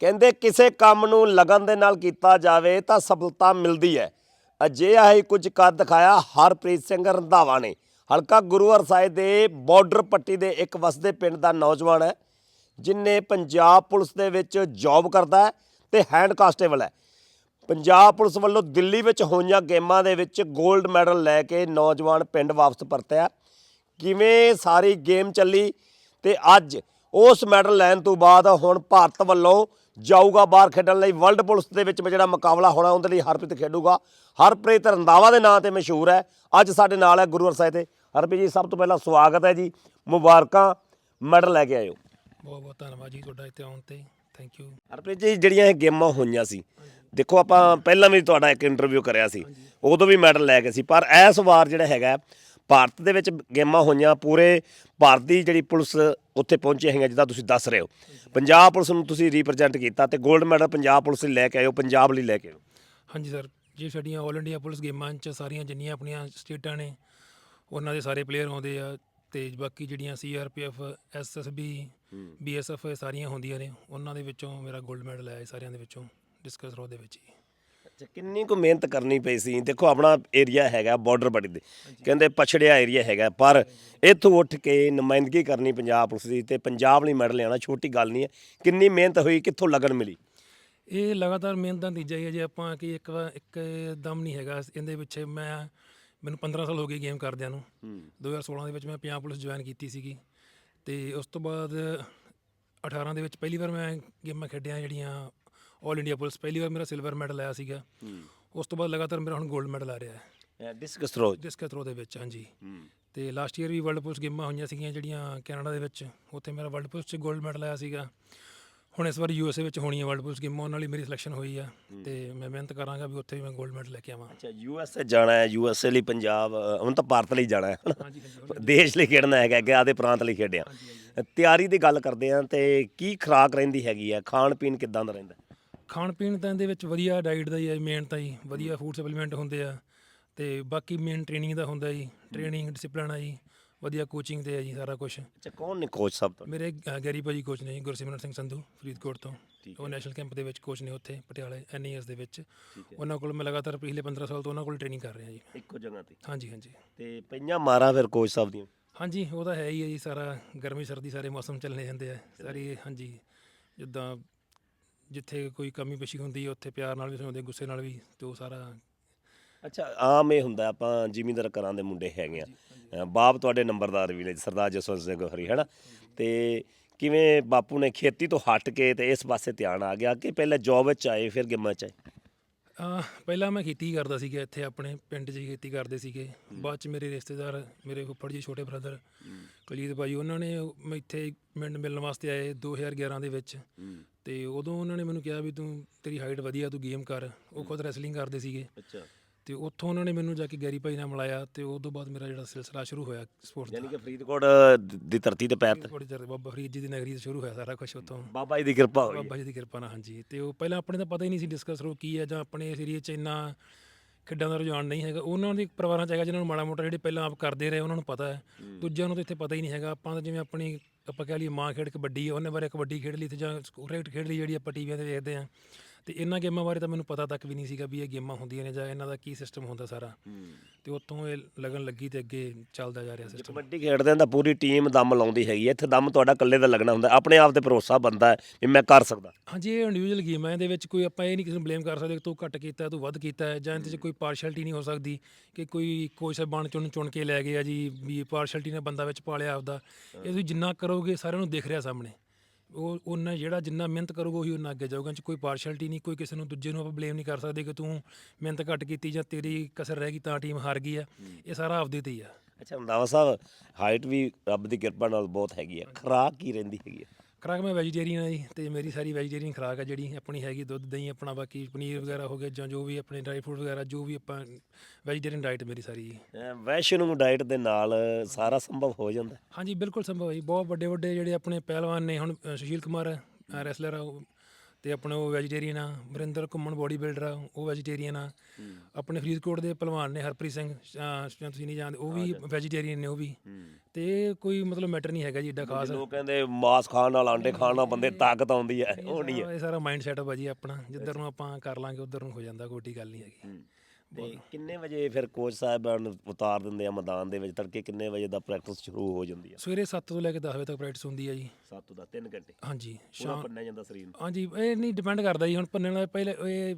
ਕਹਿੰਦੇ ਕਿਸੇ ਕੰਮ ਨੂੰ ਲਗਨ ਦੇ ਨਾਲ ਕੀਤਾ ਜਾਵੇ ਤਾਂ ਸਫਲਤਾ ਮਿਲਦੀ ਹੈ। ਅਜਿਹਾ ਹੀ ਕੁਝ ਕਰ ਦਿਖਾਇਆ ਹਰਪ੍ਰੀਤ ਸਿੰਘ ਰੰਧਾਵਾ ਨੇ। ਹਲਕਾ ਗੁਰੂ ਸਾਹਿਬ ਦੇ ਬਾਰਡਰ ਪੱਟੀ ਦੇ ਇੱਕ ਵਸਦੇ ਪਿੰਡ ਦਾ ਨੌਜਵਾਨ ਹੈ, ਜਿਨੇ ਪੰਜਾਬ ਪੁਲਿਸ ਦੇ ਵਿੱਚ ਜੌਬ ਕਰਦਾ ਹੈ ਤੇ ਹੈਂਡ ਕਾਂਸਟੇਬਲ ਹੈ। ਪੰਜਾਬ ਪੁਲਿਸ ਵੱਲੋਂ ਦਿੱਲੀ ਵਿੱਚ ਹੋਈਆਂ ਗੇਮਾਂ ਦੇ ਵਿੱਚ 골ਡ ਮੈਡਲ ਲੈ ਕੇ ਨੌਜਵਾਨ ਪਿੰਡ ਵਾਪਸ ਪਰਤਿਆ। ਕਿਵੇਂ ਸਾਰੀ ਗੇਮ ਚੱਲੀ ਤੇ ਅੱਜ ਉਸ ਮੈਡਲ ਲੈਣ ਤੋਂ ਬਾਅਦ ਹੁਣ ਭਾਰਤ ਵੱਲੋਂ ਜਾਊਗਾ ਬਾਹਰ ਖੇਡਣ ਲਈ। ਵਰਲਡ ਪੁਲਿਸ ਦੇ ਵਿੱਚ ਜਿਹੜਾ ਮੁਕਾਬਲਾ ਹੋਣਾ ਉਹਦੇ ਲਈ ਹਰਪ੍ਰੀਤ ਖੇਡੂਗਾ। ਹਰਪ੍ਰੀਤ ਰੰਦਾਵਾ ਦੇ ਨਾਂ ਤੇ ਮਸ਼ਹੂਰ ਹੈ। ਅੱਜ ਸਾਡੇ ਨਾਲ ਹੈ ਗੁਰੂ ਸਾਹਿਬ ਤੇ। ਹਰਪ੍ਰੀਤ ਜੀ ਸਭ ਤੋਂ ਪਹਿਲਾਂ ਸਵਾਗਤ ਹੈ ਜੀ। ਮੁਬਾਰਕਾਂ ਮੈਡਲ ਲੈ ਕੇ ਆਇਓ। ਬਹੁਤ ਬਹੁਤ ਧੰਨਵਾਦ ਜੀ ਤੁਹਾਡਾ ਇੱਥੇ ਆਉਣ ਤੇ। ਥੈਂਕ ਯੂ ਹਰਪ੍ਰੀਤ ਜੀ ਜਿਹੜੀਆਂ ਇਹ ਗੇਮਾਂ ਹੋਈਆਂ ਸੀ ਦੇਖੋ ਆਪਾਂ ਪਹਿਲਾਂ ਵੀ ਤੁਹਾਡਾ ਇੱਕ ਇੰਟਰਵਿਊ ਕਰਿਆ ਸੀ। ਉਦੋਂ ਵੀ ਮੈਡਲ ਲੈ ਗਏ ਸੀ। ਪਰ ਇਸ ਵਾਰ ਜਿਹੜਾ ਹੈਗਾ ਭਾਰਤ ਦੇ ਵਿੱਚ ਗੇਮਾਂ ਹੋਈਆਂ ਪੂਰੇ ਭਾਰਤ ਦੀ ਜਿਹੜੀ ਪੁਲਿਸ ਉੱਥੇ ਪਹੁੰਚੀ ਹੈਗਾ ਜਿੱਦਾਂ ਤੁਸੀਂ ਦੱਸ ਰਹੇ ਹੋ। ਪੰਜਾਬ ਪੁਲਿਸ ਨੂੰ ਤੁਸੀਂ ਰਿਪਰੈਜ਼ੈਂਟ ਕੀਤਾ ਤੇ 골ਡ ਮੈਡਲ ਪੰਜਾਬ ਪੁਲਿਸ ਲਈ ਲੈ ਕੇ ਆਇਓ ਪੰਜਾਬ ਲਈ ਲੈ ਕੇ ਆਇਓ। ਹਾਂਜੀ ਸਰ ਜੀ ਸਾਡੀਆਂ ਆਲ ਇੰਡੀਆ ਪੁਲਿਸ ਗੇਮਾਂ 'ਚ ਸਾਰੀਆਂ ਜਿੰਨੀਆਂ ਆਪਣੀਆਂ ਸਟੇਟਾਂ ਨੇ ਉਹਨਾਂ ਦੇ ਸਾਰੇ ਪਲੇਅਰ ਆਉਂਦੇ ਆ ਤੇ ਬਾਕੀ ਜਿਹੜੀਆਂ ਸੀਆਰਪੀਐਫ ਐਸਐਸਬੀ ਬੀਐਸਐਫ ਸਾਰੀਆਂ ਹੁੰਦੀਆਂ ਨੇ ਉਹਨਾਂ ਦੇ ਵਿੱਚੋਂ ਮੇਰਾ 골ਡ ਮੈਡਲ ਆਇਆ ਸਾਰਿਆਂ ਦੇ ਵਿੱਚੋਂ ਡਿਸਕਸ ਥਰੋ ਦੇ ਵਿੱਚ ਹੀ। ਅੱਛਾ ਕਿੰਨੀ ਕੁ ਮਿਹਨਤ ਕਰਨੀ ਪਈ ਸੀ। ਦੇਖੋ ਆਪਣਾ ਏਰੀਆ ਹੈਗਾ ਬਾਰਡਰ ਬੜੀ ਦੇ। ਕਹਿੰਦੇ ਪਛੜਿਆ ਏਰੀਆ ਹੈਗਾ ਪਰ ਇੱਥੋਂ ਉੱਠ ਕੇ ਨੁਮਾਇੰਦਗੀ ਕਰਨੀ ਪੰਜਾਬ ਪੁਲਿਸ ਦੀ ਤੇ ਪੰਜਾਬ ਲਈ ਮੈਡਲ ਲਿਆਉਣਾ ਛੋਟੀ ਗੱਲ ਨਹੀਂ ਹੈ। ਕਿੰਨੀ ਮਿਹਨਤ ਹੋਈ ਕਿੱਥੋਂ ਲਗਨ ਮਿਲੀ? ਇਹ ਲਗਾਤਾਰ ਮਿਹਨਤ ਦਾ ਨਤੀਜਾ ਹੀ ਹੈ ਜੇ ਆਪਾਂ ਕਿ ਇੱਕ ਵਾਰ ਇੱਕ ਦਮ ਨਹੀਂ ਹੈਗਾ। ਇਹਦੇ ਪਿੱਛੇ ਮੈਂ ਮੈਨੂੰ 15 ਸਾਲ ਹੋ ਗਏ ਗੇਮ ਕਰਦਿਆਂ ਨੂੰ। 2016 ਦੇ ਵਿੱਚ ਮੈਂ ਪੰਜਾਬ ਪੁਲਿਸ ਜੁਆਇਨ ਕੀਤੀ ਸੀਗੀ। ਤੇ ਉਸ ਤੋਂ ਬਾਅਦ 18 ਦੇ ਵਿੱਚ ਪਹਿਲੀ ਵਾਰ ਮੈਂ ਗੇਮਾਂ ਖੇਡੀਆਂ ਜਿਹੜੀਆਂ 올 ਇੰਡੀਆ ਪੁਲਿਸ ਪਹਿਲੀ ਵਾਰ ਮੇਰਾ ਸਿਲਵਰ ਮੈਡਲ ਆਇਆ ਸੀਗਾ। ਉਸ ਤੋਂ ਬਾਅਦ ਲਗਾਤਾਰ ਮੇਰਾ ਹੁਣ 골ਡ ਮੈਡਲ ਆ ਰਿਹਾ ਹੈ। ਡਿਸਕਸ ਥਰੋ ਡਿਸਕਸ ਥਰੋ ਦੇ ਵਿੱਚ ਹਾਂਜੀ। ਤੇ ਲਾਸਟ ਈਅਰ ਵੀ ਵਰਲਡ ਪੁਲਿਸ ਗੇਮਾਂ ਹੋਈਆਂ ਸੀਗੀਆਂ ਜਿਹੜੀਆਂ ਕੈਨੇਡਾ ਦੇ ਵਿੱਚ ਉੱਥੇ ਮੇਰਾ ਵਰਲਡ ਪੁਲਿਸ 'ਚ 골ਡ ਮੈਡਲ ਆਇਆ ਸੀਗਾ। ਹੁਣ ਇਸ ਵਾਰ ਯੂ ਐੱਸ ਏ ਵਿੱਚ ਹੋਣੀ ਹੈ ਵਰਲਡ ਪੁਲਿਸ ਗੇਮਾਂ ਉਹਨਾਂ ਲਈ ਮੇਰੀ ਸਿਲੈਕਸ਼ਨ ਹੋਈ ਆ। ਤੇ ਮੈਂ ਮਿਹਨਤ ਕਰਾਂਗਾ ਵੀ ਉੱਥੇ ਵੀ ਮੈਂ 골ਡ ਮੈਡਲ ਲੈ ਕੇ ਆਵਾਂ। ਅੱਛਾ ਏ ਜਾਣਾ ਹੈ ਏ ਲਈ ਪੰਜਾਬ ਅ, ਹੁਣ ਤਾਂ ਭਾਰਤ ਲਈ ਜਾਣਾ ਹੈ। ਹਾਂਜੀ, ਦੇਸ਼ ਲਈ ਖੇਡਣਾ ਹੈਗਾ ਕਿ ਆਦੇ ਪ੍ਰਾਂਤ ਲਈ ਖੇਡਿਆ। ਤਿਆਰੀ ਦੀ ਗੱਲ ਕਰਦੇ ਆ ਤੇ ਕੀ ਖੁਰਾਕ ਰਹਿੰਦੀ ਹੈਗੀ ਆ ਖਾਣ ਪੀਣ ਕਿੱਦਾਂ ਦਾ ਰਹਿੰਦਾ? ਖਾਣ ਪੀਣ ਤਾਂ ਇਹਦੇ ਵਿੱਚ ਵਧੀਆ ਡਾਈਟ ਦਾ ਹੀ ਹੈ ਮੇਨ ਤਾਂ ਜੀ ਵਧੀਆ ਫੂਡ ਸਪਲੀਮੈਂਟ ਹੁੰਦੇ ਆ ਤੇ ਬਾਕੀ ਮੇਨ ਟ੍ਰੇਨਿੰਗ ਦਾ ਹੁੰਦਾ ਜੀ ਟ੍ਰੇਨਿੰਗ ਡਿਸਪਲਿਨ ਆ ਜੀ ਵਧੀਆ ਕੋਚਿੰਗ ਤੇ ਆ ਜੀ ਸਾਰਾ ਕੁਝ ਅੱਛਾ ਕੌਣ ਨੇ ਕੋਚ ਸਭ ਤੋਂ ਮੇਰੇ ਅ, ਗੈਰੀ ਭਾਜੀ ਕੋਚ ਨੇ ਜੀ, ਗੁਰਸਿਮਰਨ ਸਿੰਘ ਸੰਧੂ ਫਰੀਦਕੋਟ ਤੋਂ। ਉਹ ਨੈਸ਼ਨਲ ਕੈਂਪ ਦੇ ਵਿੱਚ ਕੋਚ ਨੇ ਉੱਥੇ ਪਟਿਆਲੇ ਐਨਈਐਸ ਦੇ ਵਿੱਚ। ਉਹਨਾਂ ਕੋਲ ਮੈਂ ਲਗਾਤਾਰ ਪਿਛਲੇ 15 ਸਾਲ ਤੋਂ ਉਹਨਾਂ ਕੋਲ ਟ੍ਰੇਨਿੰਗ ਕਰ ਰਿਹਾ ਜੀ। ਇੱਕੋ ਜਗ੍ਹਾ ਤੇ? ਹਾਂਜੀ ਹਾਂਜੀ। ਤੇ ਪਈਆਂ ਮਾਰਾਂ ਫਿਰ ਕੋਚ ਸਾਹਿਬ ਦੀਆਂ? ਹਾਂਜੀ ਉਹ ਤਾਂ ਹੈ ਹੀ ਹੈ ਜੀ ਸਾਰਾ ਗਰਮੀ ਸਰਦੀ ਸਾਰੇ ਮੌਸਮ ਚੱਲਣੇ ਜਾਂਦੇ ਆ। ਸਾਰੀ ਹਾਂਜੀ ਜਿੱਦਾਂ ਜਿੱਥੇ ਕੋਈ ਕਮੀ ਪੇਸ਼ੀ ਹੁੰਦੀ ਹੈ ਉੱਥੇ ਪਿਆਰ ਨਾਲ ਵੀ ਸੁਣਾਉਂਦੇ ਗੁੱਸੇ ਨਾਲ ਵੀ ਤੇ ਉਹ ਸਾਰਾ ਅੱਛਾ ਆਮ ਇਹ ਹੁੰਦਾ ਆਪਾਂ ਜ਼ਿਮੀਂਦਾਰ ਘਰਾਂ ਦੇ ਮੁੰਡੇ ਹੈਗੇ ਆ। ਬਾਪ ਤੁਹਾਡੇ ਨੰਬਰਦਾਰ ਵੀ ਨੇ ਸਰਦਾਰ ਜਸਵੰਤ ਸਿੰਘ ਹਰੀ ਹੈਨਾ? ਤੇ ਕਿਵੇਂ ਬਾਪੂ ਨੇ ਖੇਤੀ ਤੋਂ ਹਟ ਕੇ ਤੇ ਇਸ ਪਾਸੇ ਧਿਆਨ ਆ ਗਿਆ ਕਿ ਪਹਿਲਾਂ ਜੌਬ ਵਿੱਚ ਆਏ ਫਿਰ ਗੇਮਾਂ ਚ ਆਏ? ਅਹ ਪਹਿਲਾਂ ਮੈਂ ਖੇਤੀ ਕਰਦਾ ਸੀਗਾ ਇੱਥੇ ਆਪਣੇ ਪਿੰਡ 'ਚ ਹੀ ਖੇਤੀ ਕਰਦੇ ਸੀਗੇ। ਬਾਅਦ 'ਚ ਮੇਰੇ ਰਿਸ਼ਤੇਦਾਰ ਮੇਰੇ ਫੁੱਫੜ ਜੀ ਛੋਟੇ ਬ੍ਰਦਰ ਕੁਲਜੀਤ ਭਾਈ ਉਹਨਾਂ ਨੇ ਮੈਂ ਇੱਥੇ ਮਿੰਡ ਮਿਲਣ ਵਾਸਤੇ ਆਏ 2011 ਦੇ ਵਿੱਚ। ਤੇ ਉਦੋਂ ਉਹਨਾਂ ਨੇ ਮੈਨੂੰ ਕਿਹਾ ਵੀ ਤੂੰ ਤੇਰੀ ਹਾਈਟ ਵਧੀਆ ਤੂੰ ਗੇਮ ਕਰ। ਉਹ ਖੁਦ ਰੈਸਲਿੰਗ ਕਰਦੇ ਸੀਗੇ। ਅੱਛਾ। ਤੇ ਉੱਥੋਂ ਉਹਨਾਂ ਨੇ ਮੈਨੂੰ ਜਾ ਕੇ ਗੈਰੀ ਭਾਈ ਨਾਲ ਮਿਲਾਇਆ ਤੇ ਉਸ ਤੋਂ ਬਾਅਦ ਮੇਰਾ ਜਿਹੜਾ ਸਿਲਸਿਲਾ ਸ਼ੁਰੂ ਹੋਇਆ ਸਪੋਰਟਸ ਯਾਨੀ ਦਾ। ਕਿ ਫਰੀਦਕੋਟ ਦੀ ਧਰਤੀ ਤੇ ਪੈਰ ਤੇ। ਥੋੜੀ ਦੇਰ ਬਾਬਾ ਫਰੀਦ ਜੀ ਦੀ ਨਗਰੀ ਤੋਂ ਸ਼ੁਰੂ ਹੋਇਆ ਸਾਰਾ ਕੁਝ ਉੱਥੋਂ। ਬਾਬਾ ਜੀ ਦੀ ਕਿਰਪਾ ਹੋਈ। ਬਾਬਾ ਜੀ ਦੀ ਕਿਰਪਾ ਨਾਲ ਹਾਂਜੀ। ਤੇ ਉਹ ਪਹਿਲਾਂ ਆਪਣੇ ਤਾਂ ਪਤਾ ਹੀ ਨਹੀਂ ਸੀ ਡਿਸਕਸ ਰੋ ਕੀ ਹੈ ਜਾਂ ਆਪਣੇ ਇਸ ਏਰੀਏ 'ਚ ਇੰਨਾ ਖੇਡਾਂ ਦਾ ਰੁਝਾਨ ਨਹੀਂ ਹੈਗਾ। ਉਹਨਾਂ ਦੇ ਪਰਿਵਾਰਾਂ 'ਚ ਹੈਗਾ ਜਿਹਨਾਂ ਨੂੰ ਮਾੜਾ ਮੋਟਾ ਜਿਹੜੇ ਪਹਿਲਾਂ ਆਪ ਕਰਦੇ ਰਹੇ ਉਹਨਾਂ ਨੂੰ ਪਤਾ ਹੈ। ਦੂਜਿਆਂ ਨੂੰ ਤਾਂ ਇੱਥੇ ਪਤਾ ਹੀ ਨਹੀਂ ਹੈਗਾ। ਆਪਾਂ ਤਾਂ ਜਿਵੇਂ ਆਪਣੀ ਆਪਾਂ ਕਹਿ ਲਈਏ ਮਾਂ ਖੇਡ ਕਬੱਡੀ ਹੈ ਉਹਨੇ ਬਾਰੇ ਕਬੱਡੀ ਖੇਡ ਲਈ ਤੇ ਜਾਂ ਕ੍ਰਿਕਟ ਖੇਡ ਲਈ ਜਿਹੜੀ ਆਪਾਂ ਟੀਵੀਆਂ ਤੇ ਵੇਖਦੇ ਆ ਤੇ ਇਹਨਾਂ ਗੇਮਾਂ ਬਾਰੇ ਤਾਂ ਮੈਨੂੰ ਪਤਾ ਤੱਕ ਵੀ ਨਹੀਂ ਸੀਗਾ ਵੀ ਇਹ ਗੇਮਾਂ ਹੁੰਦੀਆਂ ਨੇ ਜਾਂ ਇਹਨਾਂ ਦਾ ਕੀ ਸਿਸਟਮ ਹੁੰਦਾ ਸਾਰਾ। ਤੇ ਉੱਥੋਂ ਇਹ ਲੱਗਣ ਲੱਗੀ ਤੇ ਅੱਗੇ ਚੱਲਦਾ ਜਾ ਰਿਹਾ ਸਿਸਟਮ ਕਬੱਡੀ ਖੇਡਦੇ ਹਾਂ ਤਾਂ ਪੂਰੀ ਟੀਮ ਦਮ ਲਾਉਂਦੀ ਹੈਗੀ ਹੈ। ਇੱਥੇ ਦਮ ਤੁਹਾਡਾ ਇਕੱਲੇ ਦਾ ਲੱਗਣਾ ਹੁੰਦਾ। ਆਪਣੇ ਆਪ ਤੇ ਭਰੋਸਾ ਬੰਦਾ ਹੈ ਵੀ ਮੈਂ ਕਰ ਸਕਦਾ। ਹਾਂਜੀ ਇਹ ਇੰਡੀਵਿਜੂਅਲ ਗੇਮ ਹੈ। ਇਹਦੇ ਵਿੱਚ ਕੋਈ ਆਪਾਂ ਇਹ ਨਹੀਂ ਕਿਸੇ ਨੂੰ ਬਲੇਮ ਕਰ ਸਕਦੇ ਕਿ ਤੂੰ ਘੱਟ ਕੀਤਾ ਤੂੰ ਵੱਧ ਕੀਤਾ ਹੈ ਜਾਂ ਇਹਦੇ 'ਚ ਕੋਈ ਪਾਰਸ਼ੈਲਿਟੀ ਨਹੀਂ ਹੋ ਸਕਦੀ ਕਿ ਕੋਈ ਕੋਚ ਸਾਹਿਬਾਨ ਚੁਣ ਚੁਣ ਕੇ ਲੈ ਗਏ ਆ ਜੀ ਵੀ ਪਾਰਸ਼ੈਲਿਟੀ ਨੇ ਬੰਦਾ ਵਿੱਚ ਪਾਲਿਆ ਆਪਦਾ। ਇਹ ਤੁਸੀਂ ਜਿੰਨਾ ਕਰੋਗੇ ਸਾਰਿਆਂ ਨੂੰ ਦਿਖ ਰਿਹਾ ਸਾਹਮਣੇ। ਉਹ ਉਹਨਾਂ ਜਿਹੜਾ ਜਿੰਨਾ ਮਿਹਨਤ ਕਰੂਗਾ ਉਹੀ ਉਹਨਾਂ ਅੱਗੇ ਜਾਊਗਾ। ਇਹ 'ਚ ਕੋਈ ਪਾਰਸ਼ੈਲਿਟੀ ਨਹੀਂ, ਕੋਈ ਕਿਸੇ ਨੂੰ ਦੂਜੇ ਨੂੰ ਆਪਾਂ ਬਲੇਮ ਨਹੀਂ ਕਰ ਸਕਦੇ ਕਿ ਤੂੰ ਮਿਹਨਤ ਘੱਟ ਕੀਤੀ ਜਾਂ ਤੇਰੀ ਕਸਰ ਰਹਿ ਗਈ ਤਾਂ ਟੀਮ ਹਾਰ ਗਈ ਆ। ਇਹ ਸਾਰਾ ਆਪਦੇ ਤੇ ਹੀ ਆ। ਅੱਛਾ ਰੰਦਾਵਾ ਸਾਹਿਬ ਹਾਈਟ ਵੀ ਰੱਬ ਦੀ ਕਿਰਪਾ ਨਾਲ ਬਹੁਤ ਹੈਗੀ ਆ। ਖੁਰਾਕ ਕੀ ਰਹਿੰਦੀ ਹੈਗੀ ਆ? ਖੁਰਾਕ ਮੈਂ ਵੈਜੀਟੇਰੀਅਨ ਆ ਜੀ ਤੇ ਮੇਰੀ ਸਾਰੀ ਵੈਜੀਟੇਰੀਅਨ ਖੁਰਾਕ ਆ ਜਿਹੜੀ ਆਪਣੀ ਹੈਗੀ ਦੁੱਧ ਦਹੀਂ ਆਪਣਾ ਬਾਕੀ ਪਨੀਰ ਵਗੈਰਾ ਹੋ ਗਿਆ ਜਾਂ ਜੋ ਵੀ ਆਪਣੇ ਡਰਾਈ ਫਰੂਟ ਵਗੈਰਾ ਜੋ ਵੀ ਆਪਾਂ ਵੈਜੀਟੇਰੀਅਨ ਡਾਈਟ ਮੇਰੀ ਸਾਰੀ ਜੀ ਵੈਸ਼ਨੂ ਡਾਈਟ ਦੇ ਨਾਲ ਸਾਰਾ ਸੰਭਵ ਹੋ ਜਾਂਦਾ ਹੈ। ਹਾਂਜੀ ਬਿਲਕੁਲ ਸੰਭਵ ਹੈ ਜੀ ਬਹੁਤ ਵੱਡੇ ਵੱਡੇ ਜਿਹੜੇ ਆਪਣੇ ਪਹਿਲਵਾਨ ਨੇ ਹੁਣ ਅ, ਸੁਸ਼ੀਲ ਕੁਮਾਰ ਰੈਸਲਰ ਆ ਉਹ ਤੇ ਆਪਣੇ ਉਹ ਵੈਜੀਟੇਰੀਅਨ ਆ ਵਰਿੰਦਰ ਘੁੰਮਣ ਬੋਡੀ ਬਿਲਡਰ ਆ ਉਹ ਵੈਜੀਟੇਰੀਅਨ ਆ। ਆਪਣੇ ਫਰੀਦਕੋਟ ਦੇ ਪਹਿਲਵਾਨ ਨੇ ਹਰਪ੍ਰੀਤ ਸਿੰਘ ਅਹ ਸ਼ਾਇਦ ਤੁਸੀਂ ਨਹੀਂ ਜਾਣਦੇ ਉਹ ਵੀ ਵੈਜੀਟੇਰੀਅਨ ਨੇ ਉਹ ਵੀ। ਤੇ ਇਹ ਕੋਈ ਮਤਲਬ ਮੈਟਰ ਨਹੀਂ ਹੈਗਾ ਜੀ ਏਡਾ ਖਾਸ। ਲੋਕ ਕਹਿੰਦੇ ਮਾਸ ਖਾਣ ਨਾਲ ਆਂਡੇ ਖਾਣ ਨਾਲ ਬੰਦੇ ਤਾਕਤ ਆਉਂਦੀ ਹੈ ਉਹ ਨਹੀਂ ਹੈ। ਇਹ ਸਾਰਾ ਮਾਈਂਡ ਸੈਟਅਪ ਆ ਜੀ ਆਪਣਾ ਜਿੱਧਰ ਨੂੰ ਆਪਾਂ ਕਰ ਲਾਂਗੇ ਉਧਰ ਨੂੰ ਹੋ ਜਾਂਦਾ ਕੋਈ ਏਡੀ ਗੱਲ ਨਹੀਂ ਹੈਗੀ। ਤੇ ਕਿੰਨੇ ਵਜੇ ਫਿਰ ਕੋਚ ਸਾਹਿਬਾਨ ਉਤਾਰ ਦਿੰਦੇ ਆ ਮੈਦਾਨ ਦੇ ਵਿੱਚ? ਤੜਕੇ ਕਿੰਨੇ ਵਜੇ ਦਾ ਪ੍ਰੈਕਟਿਸ ਸ਼ੁਰੂ ਹੋ ਜਾਂਦੀ ਹੈ ਸਵੇਰੇ 7 ਤੋਂ ਲੈ ਕੇ 10 ਵਜੇ ਤੱਕ ਪ੍ਰੈਕਟਿਸ ਹੁੰਦੀ ਹੈ ਜੀ। 7 ਦਾ 3 ਘੰਟੇ? ਹਾਂਜੀ ਸ਼ਾਮ ਪੰਨਿਆ ਜਾਂਦਾ ਸਰੀਰ ਨੂੰ? ਹਾਂਜੀ ਇਹ ਨਹੀਂ ਡਿਪੈਂਡ ਕਰਦਾ ਜੀ ਹੁਣ ਪੰਨੇ ਨਾਲ ਪਹਿਲੇ ਇਹ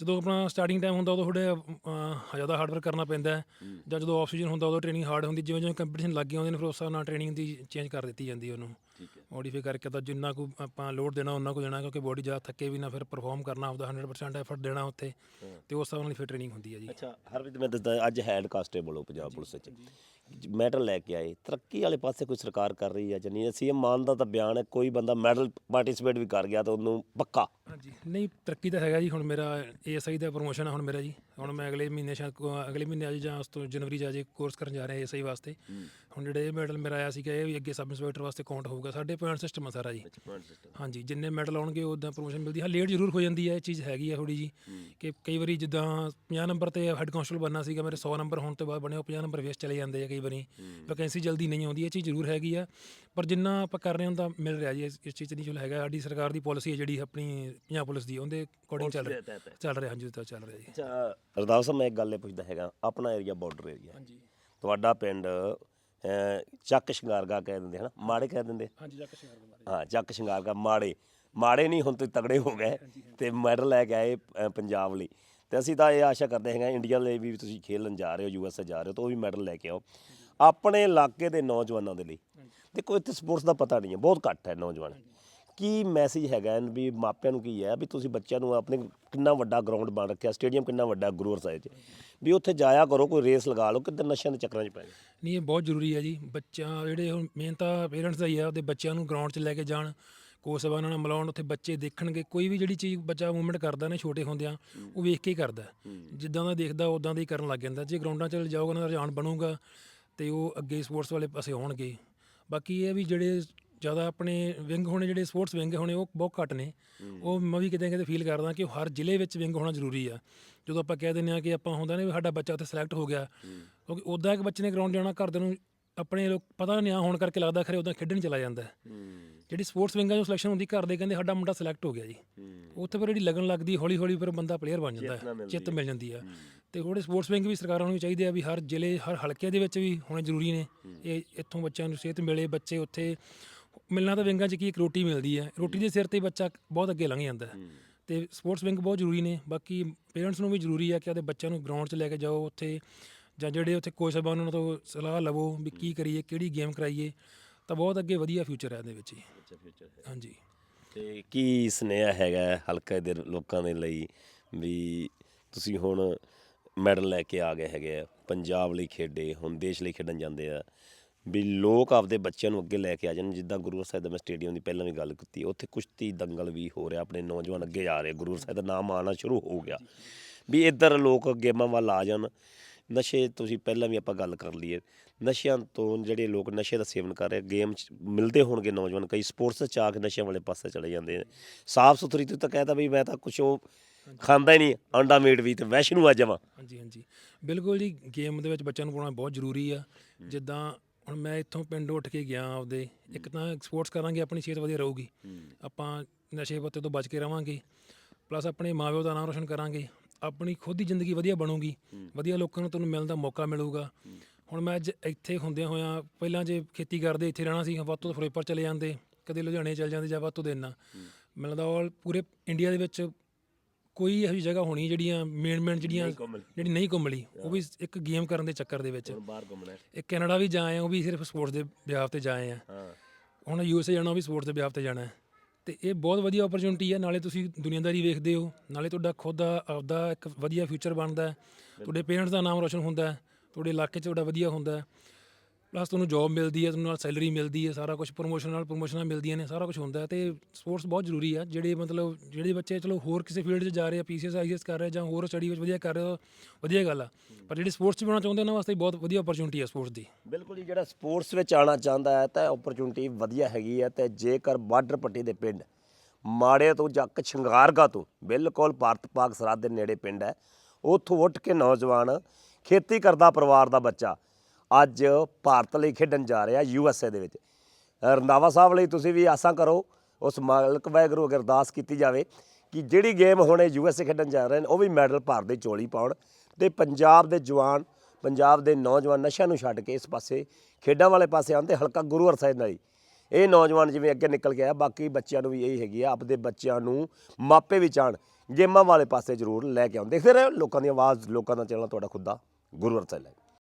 ਜਦੋਂ ਆਪਣਾ ਸਟਾਰਟਿੰਗ ਟਾਈਮ ਹੁੰਦਾ ਉਦੋਂ ਥੋੜੇ ਜ਼ਿਆਦਾ ਹਾਰਡ ਵਰਕ ਕਰਨਾ ਪੈਂਦਾ ਜਾਂ ਜਦੋਂ ਆਫ ਸੀਜ਼ਨ ਹੁੰਦਾ ਉਦੋਂ ਟ੍ਰੇਨਿੰਗ ਹਾਰਡ ਹੁੰਦੀ ਜਿਵੇਂ ਜਿਵੇਂ ਕੰਪੀਟੀਸ਼ਨ ਲੱਗ ਗਏ ਹੁੰਦੇ ਨੇ ਫਿਰ ਉਸ ਹਿਸਾਬ ਨਾਲ ਟ੍ਰੇਨਿੰਗ ਦੀ ਚੇਂਜ ਕਰ ਦਿੱਤੀ ਜਾਂਦੀ ਹੈ ਉਹਨੂੰ। ਠੀਕ ਹੈ। ਮੋਡੀਫਾਈ ਕਰਕੇ ਤਾਂ ਜਿੰਨਾ ਕੁ ਆਪਾਂ ਲੋਡ ਦੇਣਾ ਉਹਨਾਂ ਕੁ ਦੇਣਾ ਕਿਉਂਕਿ ਬੋਡੀ ਜ਼ਿਆਦਾ ਥੱਕੇ ਵੀ ਨਾ ਫਿਰ ਪਰਫਾਰਮ ਕਰਨਾ ਆਪਦਾ 100% ਐਫਰਟ ਦੇਣਾ ਉੱਥੇ ਤੇ ਉਸ ਹਿਸਾਬ ਨਾਲ ਫਿਰ ਟ੍ਰੇਨਿੰਗ ਹੁੰਦੀ ਹੈ ਜੀ। ਅੱਛਾ ਹਰਵਿੰਦ ਮੈਂ ਦੱਸਦਾ ਅੱਜ ਹੈਡ ਕਾਂਸਟੇਬਲ ਹੋ ਪੰਜਾਬ ਪੁਲਿਸ ਵਿੱਚ। ਮੈਡਲ ਲੈ ਕੇ ਆਏ। ਤਰੱਕੀ ਵਾਲੇ ਪਾਸੇ ਕੋਈ ਸਰਕਾਰ ਕਰ ਰਹੀ ਹੈ ਜਾਂ ਨਹੀਂ? ਸੀਐਮ ਮਾਨ ਦਾ ਤਾਂ ਬਿਆਨ ਹੈ ਕੋਈ ਬੰਦਾ ਮੈਡਲ ਪਾਰਟਿਸਿਪੇਟ ਵੀ ਕਰ ਗਿਆ ਤਾਂ ਉਹਨੂੰ ਪੱਕਾ। ਹਾਂਜੀ। ਨਹੀਂ ਤਰੱਕੀ ਤਾਂ ਹੈਗਾ ਜੀ। ਹੁਣ ਮੇਰਾ ਏਐਸਆਈ ਦਾ ਪ੍ਰੋਮੋਸ਼ਨ ਆ ਹੁਣ ਮੇਰਾ ਜੀ। ਹੁਣ ਮੈਂ ਅਗਲੇ ਮਹੀਨੇ ਸ਼ਾਇਦ ਕੋ- ਅਗਲੇ ਮਹੀਨੇ ਅੱਜ ਜਾਂ ਉਸ ਤੋਂ ਜਨਵਰੀ 'ਚ ਅਜੇ ਕੋਰਸ ਕਰਨ ਜਾ ਰਿਹਾ ਏਐਸਆਈ ਵਾਸਤੇ। ਹੁਣ ਜਿਹੜੇ ਮੈਡਲ ਮੇਰਾ ਆਇਆ ਸੀਗਾ ਇਹ ਵੀ ਅੱਗੇ ਸਬ ਇੰਸਪੈਕਟਰ ਵਾਸਤੇ ਕਾਊਂਟ ਹੋਊਗਾ। ਸਾਡੇ ਪੁਆਇੰਟ ਸਿਸਟਮ ਆ ਸਾਰਾ ਜੀ। ਹਾਂਜੀ ਜਿੰਨੇ ਮੈਡਲ ਆਉਣਗੇ ਉਦਾਂ ਪ੍ਰੋਮੋਸ਼ਨ ਮਿਲਦੀ। ਹਾਂ ਲੇਟ ਜ਼ਰੂਰ ਹੋ ਜਾਂਦੀ ਹੈ ਇਹ ਚੀਜ਼ ਹੈਗੀ ਆ ਥੋੜੀ ਜੀ। ਕਿ ਕਈ ਵਾਰੀ ਜਿੱਦਾਂ 50 ਨੰਬਰ ਤੇ ਹੈੱਡ ਕਾਂਸਟੇਬਲ ਬਣਨਾ ਸੀਗਾ ਮੇਰੇ 100 ਨੰਬਰ ਹੋਣ ਤੋਂ ਬਾਅਦ ਬਣੇ ਉਹ 50 ਨੰਬਰ ਵੇਸਟ ਚਲੇ ਜਾਂਦੇ ਆ ਕਈ ਵਾਰੀ ਵੈਕੈਂਸੀ ਜਲਦੀ ਨਹੀਂ ਆਉਂਦੀ ਇਹ ਚੀਜ਼ ਜ਼ਰੂਰ ਹੈਗੀ ਆ। ਪਰ ਜਿੰਨਾ ਆਪਾਂ ਕਰ ਰਹੇ ਹਾਂ ਤਾਂ ਮਿਲ ਰਿਹਾ ਜੀ ਇਸ ਇਸ ਚੀਜ਼ ਨਹੀਂ ਚਲ ਹੈਗਾ। ਸਾਡੀ ਸਰਕਾਰ ਦੀ ਪਾਲਿਸੀ ਹੈ ਜਿਹੜੀ ਆਪਣੀ ਪੰਜਾਬ ਪੁਲਿਸ ਦੀ ਉਹਦੇ ਅਕੋਰਡਿੰਗ ਚੱਲ ਰਿਹਾ। ਚੱਲ ਰਿਹਾ ਹਾਂਜੀ ਤਾਂ ਚੱਲ ਰਿਹਾ ਜੀ। ਅੱਛਾ ਅਰਦਾਸ ਸਾਹਿਬ ਮੈਂ ਇੱਕ ਗੱਲ ਇਹ ਪੁੱਛਦਾ ਹੈਗਾ। ਆਪਣਾ ਏਰੀਆ ਬਾਰਡਰ ਏਰੀਆ ਹਾਂਜੀ। ਤੁਹਾਡਾ ਪਿੰਡ ਚੱਕ ਸ਼ਿੰਗਾਰਗਾ ਕਹਿ ਦਿੰਦੇ ਹਨਾ? ਮਾੜੇ ਕਹਿ ਦਿੰਦੇ? ਹਾਂਜੀ ਸਿੰਘ ਦੇ ਹਾਂ ਚੱਕ ਸ਼ਿੰਗਾਰਗਾ ਮਾੜੇ। ਮਾੜੇ ਨਹੀਂ ਹੁਣ ਤੁਸੀਂ ਤਗੜੇ ਹੋ ਗਏ ਤੇ ਮੈਡਲ ਲੈ ਕੇ ਆਏ ਪੰਜਾਬ ਲਈ। ਤੇ ਅਸੀਂ ਤਾਂ ਇਹ ਆਸ਼ਾ ਕਰਦੇ ਹੈਗਾ ਇੰਡੀਆ ਲਈ ਵੀ ਤੁਸੀਂ ਖੇਲਣ ਜਾ ਰਹੇ ਹੋ, ਯੂ ਐੱਸ ਏ ਜਾ ਰਹੇ ਹੋ, ਤਾਂ ਉਹ ਵੀ ਮੈਡਲ ਲੈ ਕੇ ਆਓ। ਆਪਣੇ ਇਲਾਕੇ ਦੇ ਨੌਜਵਾਨਾਂ ਦੇ ਲਈ, ਦੇਖੋ ਇੱਥੇ ਸਪੋਰਟਸ ਦਾ ਪਤਾ ਨਹੀਂ ਹੈ, ਬਹੁਤ ਘੱਟ ਹੈ ਨੌਜਵਾਨ। ਕੀ ਮੈਸੇਜ ਹੈਗਾ ਵੀ ਮਾਪਿਆਂ ਨੂੰ ਕੀ ਹੈ ਵੀ ਤੁਸੀਂ ਬੱਚਿਆਂ ਨੂੰ ਆਪਣੇ ਕਿੰਨਾ ਵੱਡਾ ਗਰਾਊਂਡ ਬਣ ਰੱਖਿਆ ਸਟੇਡੀਅਮ ਕਿੰਨਾ ਵੱਡਾ, ਗੁਰੂਵਰ ਸਾਹਿਬ 'ਚ ਵੀ ਉੱਥੇ ਜਾਇਆ ਕਰੋ, ਕੋਈ ਰੇਸ ਲਗਾ ਲਓ, ਕਿੱਧਰ ਨਸ਼ਿਆਂ ਦੇ ਚੱਕਰਾਂ 'ਚ ਪੈ ਗਏ। ਨਹੀਂ, ਇਹ ਬਹੁਤ ਜ਼ਰੂਰੀ ਹੈ ਜੀ। ਬੱਚਾ ਜਿਹੜੇ ਹੁਣ ਮੇਨ ਤਾਂ ਪੇਰੈਂਟਸ ਦਾ ਹੀ ਆ ਉਹਦੇ ਬੱਚਿਆਂ ਨੂੰ ਗਰਾਊਂਡ 'ਚ ਲੈ ਕੇ ਜਾਣ। ਕੋਚ ਸਾਹਿਬਾਨਾਂ ਨਾਲ ਮਿਲਾਉਣ ਉੱਥੇ ਬੱਚੇ ਦੇਖਣਗੇ ਕੋਈ ਵੀ ਜਿਹੜੀ ਚੀਜ਼ ਬੱਚਾ ਮੂਵਮੈਂਟ ਕਰਦਾ ਨੇ ਛੋਟੇ ਹੁੰਦਿਆਂ ਉਹ ਵੇਖ ਕੇ ਹੀ ਕਰਦਾ ਜਿੱਦਾਂ ਦਾ ਦੇਖਦਾ ਉਦਾਂ ਦਾ ਹੀ ਕਰਨ ਲੱਗ ਜਾਂਦਾ। ਜੇ ਗਰਾਊਂਡਾਂ 'ਚ ਜਾਓਗਾ ਉਹਨਾਂ ਦਾ ਰੁਝਾਨ ਬਣੂਗਾ ਤੇ ਉਹ ਅੱਗੇ ਸਪੋਰਟਸ ਵਾਲੇ ਪਾਸੇ ਆਉਣਗੇ। ਬਾਕੀ ਇਹ ਵੀ ਜਿਹੜੇ ਜ਼ਿਆਦਾ ਆਪਣੇ ਵਿੰਗ ਹੋਣੇ ਜਿਹੜੇ ਸਪੋਰਟਸ ਵਿੰਗ ਹੋਣੇ ਉਹ ਬਹੁਤ ਘੱਟ ਨੇ। ਉਹ ਮੈਂ ਵੀ ਕਿਤੇ ਕਿਤੇ ਫੀਲ ਕਰਦਾ ਕਿ ਹਰ ਜ਼ਿਲ੍ਹੇ ਵਿੱਚ ਵਿੰਗ ਹੋਣਾ ਜ਼ਰੂਰੀ ਆ। ਜਦੋਂ ਆਪਾਂ ਕਹਿ ਦਿੰਦੇ ਆ ਕਿ ਆਪਾਂ ਹੁੰਦਾ ਨੇ ਵੀ ਸਾਡਾ ਬੱਚਾ ਉੱਥੇ ਸਿਲੈਕਟ ਹੋ ਗਿਆ ਕਿਉਂਕਿ ਉਦਾਂ ਇੱਕ ਬੱਚੇ ਨੇ ਗਰਾਊਂਡ ਜਾਣਾ ਘਰਦਿਆਂ ਨੂੰ ਆਪਣੇ ਲੋਕ ਪਤਾ ਨਹੀਂ ਆ ਹੋਣ ਕਰਕੇ ਲੱਗਦਾ ਖਰੇ ਉਦਾਂ ਖੇਡਣ ਚਲਾ ਜਾਂਦਾ। ਜਿਹੜੀ ਸਪੋਰਟਸ ਵਿੰਗਾਂ 'ਚੋਂ ਸਿਲੈਕਸ਼ਨ ਹੁੰਦੀ ਘਰ ਦੇ ਕਹਿੰਦੇ ਸਾਡਾ ਮੁੰਡਾ ਸਿਲੈਕਟ ਹੋ ਗਿਆ ਜੀ। ਉੱਥੇ ਫਿਰ ਜਿਹੜੀ ਲੱਗਣ ਲੱਗਦੀ ਹੌਲੀ ਹੌਲੀ ਫਿਰ ਬੰਦਾ ਪਲੇਅਰ ਬਣ ਜਾਂਦਾ ਹੈ। ਚਿੱਤ ਮਿਲ ਜਾਂਦੀ ਆ। ਤੇ ਥੋੜੇ ਸਪੋਰਟਸ ਵਿੰਗ ਵੀ ਸਰਕਾਰਾਂ ਨੂੰ ਵੀ ਚਾਹੀਦੇ ਆ ਵੀ ਹਰ ਜ਼ਿਲ੍ਹੇ ਹਰ ਹਲਕੇ ਦੇ ਵਿੱਚ ਵੀ ਹੋਣੇ ਜ਼ਰੂਰੀ ਨੇ। ਇਹ ਇੱਥੋਂ ਬੱਚਿਆਂ ਨੂੰ ਸਿਹਤ ਮਿਲੇ ਬੱਚੇ ਉੱਥੇ ਮਿਲਣਾ ਤਾਂ ਵਿੰਗਾਂ 'ਚ ਕੀ ਇੱਕ ਰੋਟੀ ਮਿਲਦੀ ਹੈ ਰੋਟੀ ਦੇ ਸਿਰ ਤੇ ਹੀ ਬੱਚਾ ਬਹੁਤ ਅੱਗੇ ਲੰਘ ਜਾਂਦਾ। ਹੈ। ਤੇ ਸਪੋਰਟਸ ਵਿੰਗ ਬਹੁਤ ਜ਼ਰੂਰੀ ਨੇ। ਬਾਕੀ ਪੇਰੈਂਟਸ ਨੂੰ ਵੀ ਜ਼ਰੂਰੀ ਆ ਕਿ ਆਪਣੇ ਬੱਚਿਆਂ ਨੂੰ ਗਰਾਊਂਡ 'ਚ ਲੈ ਕੇ ਜਾਓ ਉੱਥੇ ਜਾਂ ਜਿਹੜੇ ਉੱਥੇ ਕੋਚ ਸਾਹਿਬਾਨ ਉਹਨਾਂ ਤੋਂ ਸਲਾਹ ਲਵੋ ਵੀ ਕੀ ਕਰੀਏ ਕਿਹੜੀ ਗੇਮ ਕਰਾਈਏ। ਤਾਂ ਬਹੁਤ ਅੱਗੇ ਵਧੀਆ ਫਿਊਚਰ ਹੈ ਇਹਦੇ ਵਿੱਚ ਜੀ। ਅੱਛਾ ਫਿਊਚਰ ਹੈ। ਹਾਂਜੀ। ਤੇ ਕੀ ਸੁਨੇਹਾ ਹੈਗਾ ਹਲਕੇ ਦੇ ਲੋਕਾਂ ਦੇ ਲਈ ਵੀ ਤੁਸੀਂ ਹੁਣ ਮੈਡਲ ਲੈ ਕੇ ਆ ਗਏ ਹੈਗੇ ਆ ਪੰਜਾਬ ਲਈ ਖੇਡੇ ਹੁਣ ਦੇਸ਼ ਲਈ ਖੇਡਣ ਜਾਂਦੇ ਆ ਵੀ ਲੋਕ ਆਪਦੇ ਬੱਚਿਆਂ ਨੂੰ ਅੱਗੇ ਲੈ ਕੇ ਆ ਜਾਣ ਜਿੱਦਾਂ ਗੁਰੂ ਸਾਹਿਬ ਦਾ ਮੈਂ ਸਟੇਡੀਅਮ ਦੀ ਪਹਿਲਾਂ ਵੀ ਗੱਲ ਕੀਤੀ ਉੱਥੇ ਕੁਸ਼ਤੀ ਦੰਗਲ ਵੀ ਹੋ ਰਿਹਾ ਆਪਣੇ ਨੌਜਵਾਨ ਅੱਗੇ ਆ ਰਹੇ ਗੁਰੂ ਸਾਹਿਬ ਦਾ ਨਾਮ ਆਉਣਾ ਸ਼ੁਰੂ ਹੋ ਗਿਆ ਵੀ ਇੱਧਰ ਲੋਕ ਗੇਮਾਂ ਵੱਲ ਆ ਜਾਣ ਨਸ਼ੇ ਤੁਸੀਂ ਪਹਿਲਾਂ ਵੀ ਆਪਾਂ ਗੱਲ ਕਰ ਲਈਏ। ਨਸ਼ਿਆਂ ਤੋਂ ਜਿਹੜੇ ਲੋਕ ਨਸ਼ੇ ਦਾ ਸੇਵਨ ਕਰ ਰਹੇ ਗੇਮ 'ਚ ਮਿਲਦੇ ਹੋਣਗੇ ਨੌਜਵਾਨ ਕਈ ਸਪੋਰਟਸ 'ਚ ਆ ਕੇ ਨਸ਼ਿਆਂ ਵਾਲੇ ਪਾਸੇ ਚਲੇ ਜਾਂਦੇ ਨੇ। ਸਾਫ਼ ਸੁਥਰੀ ਤੂੰ ਤਾਂ ਕਹਿਤਾ ਵੀ ਮੈਂ ਤਾਂ ਕੁਛ ਉਹ ਖਾਂਦਾ ਹੀ ਨਹੀਂ ਅੰਡਾ ਮੀਟ ਵੀ ਤੇ ਵੈਸ਼ਨੂੰ ਆ ਜਾਵਾਂ। ਹਾਂਜੀ ਹਾਂਜੀ। ਬਿਲਕੁਲ ਜੀ ਗੇਮ ਦੇ ਵਿੱਚ ਬੱਚਿਆਂ ਨੂੰ ਪਾਉਣਾ ਬਹੁਤ ਜ਼ਰੂਰੀ ਆ। ਜਿੱਦਾਂ ਹੁਣ ਮੈਂ ਇੱਥੋਂ ਪਿੰਡ ਉੱਠ ਕੇ ਗਿਆ ਆਪਦੇ ਇੱਕ ਤਾਂ ਸਪੋਰਟਸ ਕਰਾਂਗੇ ਆਪਣੀ ਸਿਹਤ ਵਧੀਆ ਰਹੂਗੀ। ਆਪਾਂ ਨਸ਼ੇ ਪੱਤੇ ਤੋਂ ਬਚ ਕੇ ਰਵਾਂਗੇ। ਪਲੱਸ ਆਪਣੇ ਮਾਪਿਓ ਦਾ ਨਾਮ ਰੋਸ਼ਨ ਕਰਾਂਗੇ। ਆਪਣੀ ਖੁਦ ਦੀ ਜ਼ਿੰਦਗੀ ਵਧੀਆ ਬਣੂਗੀ ਵਧੀਆ ਲੋਕਾਂ ਨੂੰ ਤੁਹਾਨੂੰ ਮਿਲਣ ਦਾ ਮੌਕਾ ਮਿਲੂਗਾ। ਹੁਣ ਮੈਂ ਅੱਜ ਇੱਥੇ ਹੁੰਦਿਆਂ ਹੋਇਆਂ ਪਹਿਲਾਂ ਜੇ ਖੇਤੀ ਕਰਦੇ ਇੱਥੇ ਰਹਿਣਾ ਸੀ ਵੱਧ ਤੋਂ ਫਿਰੋਜ਼ਪੁਰ ਚਲੇ ਜਾਂਦੇ ਕਦੇ ਲੁਧਿਆਣੇ ਚਲ ਜਾਂਦੇ ਜਾਂ ਵੱਧ ਤੋਂ ਦੇਣਾ ਮਿਲਦਾ ਆਲ ਪੂਰੇ ਇੰਡੀਆ ਦੇ ਵਿੱਚ ਕੋਈ ਇਹੋ ਜਿਹੀ ਜਗ੍ਹਾ ਹੋਣੀ ਜਿਹੜੀਆਂ ਮੇਨ ਮੇਨ ਜਿਹੜੀਆਂ ਜਿਹੜੀ ਨਹੀਂ ਘੁੰਮਲੀ। ਉਹ ਵੀ ਇੱਕ ਗੇਮ ਕਰਨ ਦੇ ਚੱਕਰ ਦੇ ਵਿੱਚ। ਬਾਹਰ ਘੁੰਮਣਾ ਇੱਕ ਕੈਨੇਡਾ ਵੀ ਜਾਏ ਆ ਉਹ ਵੀ ਸਿਰਫ ਸਪੋਰਟਸ ਦੇ ਵਿਆਹ ਤੇ ਜਾਏ ਆ। ਹਾਂ। ਹੁਣ ਯੂਐਸਏ ਜਾਣਾ ਉਹ ਵੀ ਸਪੋਰਟਸ ਦੇ ਵਿਆਹ ਤੇ ਜਾਣਾ ਹੈ। ਤੇ ਇਹ ਬਹੁਤ ਵਧੀਆ ਓਪਰਚੁਨਿਟੀ ਹੈ, ਨਾਲੇ ਤੁਸੀਂ ਦੁਨੀਆਦਾਰੀ ਵੇਖਦੇ ਹੋ, ਨਾਲੇ ਤੁਹਾਡਾ ਖੁਦ ਦਾ ਆਪਦਾ ਇੱਕ ਵਧੀਆ ਫਿਊਚਰ ਬਣਦਾ ਹੈ, ਤੁਹਾਡੇ ਪੇਰੈਂਟਸ ਦਾ ਨਾਮ ਰੋਸ਼ਨ ਹੁੰਦਾ ਹੈ, ਤੁਹਾਡੇ ਇਲਾਕੇ 'ਚ ਤੁਹਾਡਾ ਵਧੀਆ ਹੁੰਦਾ ਹੈ। ਪਲੱਸ ਤੁਹਾਨੂੰ ਜੌਬ ਮਿਲਦੀ ਹੈ, ਤੁਹਾਨੂੰ ਨਾਲ ਸੈਲਰੀ ਮਿਲਦੀ ਹੈ, ਸਾਰਾ ਕੁਝ ਪ੍ਰੋਮੋਸ਼ਨ ਨਾਲ ਪ੍ਰੋਮੋਸ਼ਨਾਂ ਮਿਲਦੀਆਂ ਨੇ, ਸਾਰਾ ਕੁਝ ਹੁੰਦਾ ਹੈ ਤੇ ਸਪੋਰਟਸ ਬਹੁਤ ਜ਼ਰੂਰੀ ਆ, ਜਿਹੜੇ ਮਤਲਬ ਜਿਹੜੇ ਬੱਚੇ ਚਲੋ ਹੋਰ ਕਿਸੇ ਫੀਲਡ 'ਚ ਜਾ ਰਹੇ ਆ ਪੀਸੀਐਸ ਆਈਐਸ ਕਰ ਰਹੇ ਜਾਂ ਹੋਰ ਸਟੱਡੀ ਵਿੱਚ ਵਧੀਆ ਕਰ ਰਹੇ ਹੋ ਵਧੀਆ ਗੱਲ ਆ। ਪਰ ਜਿਹੜੇ ਸਪੋਰਟਸ 'ਚ ਬਣਨਾ ਚਾਹੁੰਦੇ ਉਹਨਾਂ ਵਾਸਤੇ ਬਹੁਤ ਵਧੀਆ ਓਪਰਚੁਨਿਟੀ ਆ ਸਪੋਰਟਸ ਦੀ। ਬਿਲਕੁਲ ਜੀ, ਜਿਹੜਾ ਸਪੋਰਟਸ ਵਿੱਚ ਆਉਣਾ ਚਾਹੁੰਦਾ ਹੈ, ਤਾਂ ਓਪਰਚੁਨਿਟੀ ਵਧੀਆ ਹੈਗੀ ਹੈ ਤੇ ਜੇਕਰ ਬਾਰਡਰ ਪੱਟੀ ਦੇ ਪਿੰਡ ਮਾੜੇ ਤੋਂ ਜੱਕ ਸ਼ਿੰਗਾਰਗਾ ਤੋਂ ਬਿਲਕੁਲ ਭਾਰਤ ਪਾਕ ਸਰਹੱਦ ਦੇ ਨੇੜੇ ਪਿੰਡ ਹੈ, ਉੱਥੋਂ ਉੱਠ ਕੇ ਨੌਜਵਾਨ ਖੇਤੀ ਕਰਦਾ ਪਰਿਵਾਰ ਦਾ ਬੱਚਾ ਅੱਜ ਭਾਰਤ ਲਈ ਖੇਡਣ ਜਾ ਰਿਹਾ ਯੂ ਐਸ ਏ ਦੇ ਵਿੱਚ। ਰੰਦਾਵਾ ਸਾਹਿਬ ਲਈ ਤੁਸੀਂ ਵੀ ਆਸਾਂ ਕਰੋ, ਉਸ ਮਾਲਕ ਵਾਹਿਗੁਰੂ ਅਗਰ ਅਰਦਾਸ ਕੀਤੀ ਜਾਵੇ ਕਿ ਜਿਹੜੀ ਗੇਮ ਹੁਣੇ ਯੂ ਐਸ ਏ ਖੇਡਣ ਜਾ ਰਹੇ ਨੇ, ਉਹ ਵੀ ਮੈਡਲ ਭਾਰਤ ਦੇ ਚੋਲੀ ਪਾਉਣ ਤੇ ਪੰਜਾਬ ਦੇ ਜਵਾਨ, ਪੰਜਾਬ ਦੇ ਨੌਜਵਾਨ ਨਸ਼ਿਆਂ ਨੂੰ ਛੱਡ ਕੇ ਇਸ ਪਾਸੇ, ਖੇਡਾਂ ਵਾਲੇ ਪਾਸੇ ਆਉਣ ਤੇ ਹਲਕਾ ਗੁਰੂ ਹਰਸਾਏ ਨਾਲ ਇਹ ਨੌਜਵਾਨ ਜਿਵੇਂ ਅੱਗੇ ਨਿਕਲ ਕੇ ਆਇਆ, ਬਾਕੀ ਬੱਚਿਆਂ ਨੂੰ ਵੀ ਇਹੀ ਹੈਗੀ ਆ, ਆਪਦੇ ਬੱਚਿਆਂ ਨੂੰ ਮਾਪੇ ਵੀ ਚਾਹਣ, ਗੇਮਾਂ ਵਾਲੇ ਪਾਸੇ ਜ਼ਰੂਰ ਲੈ ਕੇ ਆਉਣ। ਦੇਖਦੇ ਰਹੋ, ਲੋਕਾਂ ਦੀ ਆਵਾਜ਼, ਲੋਕਾਂ ਦਾ ਚੈਨਲ, ਤੁਹਾਡਾ ਖੁਦ ਦਾ ਗੁਰੂ ਹਰਸਾਏ